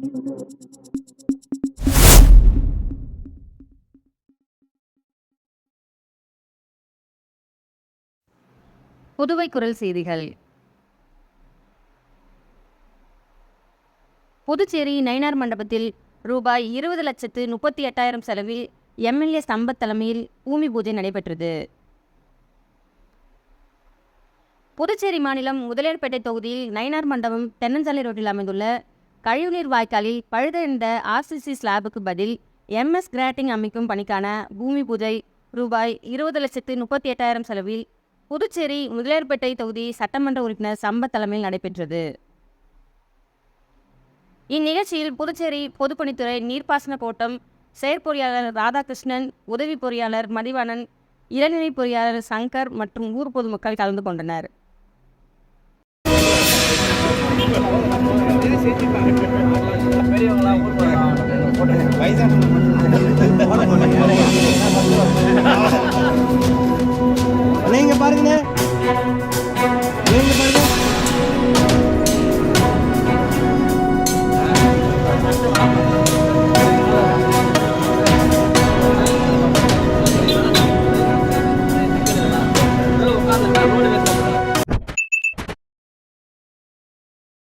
புதுவை குரல் செய்திகள். புதுச்சேரி நயினார் மண்டபத்தில் ரூபாய் இருபது லட்சத்து முப்பத்தி எட்டாயிரம் செலவில் எம்எல்ஏ சம்பத் தலைமையில் பூமி பூஜை நடைபெற்றது. புதுச்சேரி மாநிலம் முதலியார்பேட்டை தொகுதியில் நயினார் மண்டபம் தென்னஞ்சாலை ரோட்டில் அமைந்துள்ள கழிவுநீர் வாய்க்காலில் பழுதடைந்த ஆர்சிசி ஸ்லாபுக்கு பதில் எம்எஸ் கிராட்டிங் அமைக்கும் பணிக்கான பூமி பூஜை ரூபாய் இருபது லட்சத்து முப்பத்தி எட்டாயிரம் செலவில் புதுச்சேரி முதலியார்பேட்டை தொகுதி சட்டமன்ற உறுப்பினர் சம்பத் தலைமையில் நடைபெற்றது. இந்நிகழ்ச்சியில் புதுச்சேரி பொதுப்பணித்துறை நீர்ப்பாசன கோட்டம் செயற்பொறியாளர் ராதாகிருஷ்ணன் உதவி பொறியாளர் மதிவாணன் இளநிலை பொறியாளர் சங்கர் மற்றும் ஊர் பொதுமக்கள் கலந்து கொண்டனர். நீங்க வயசான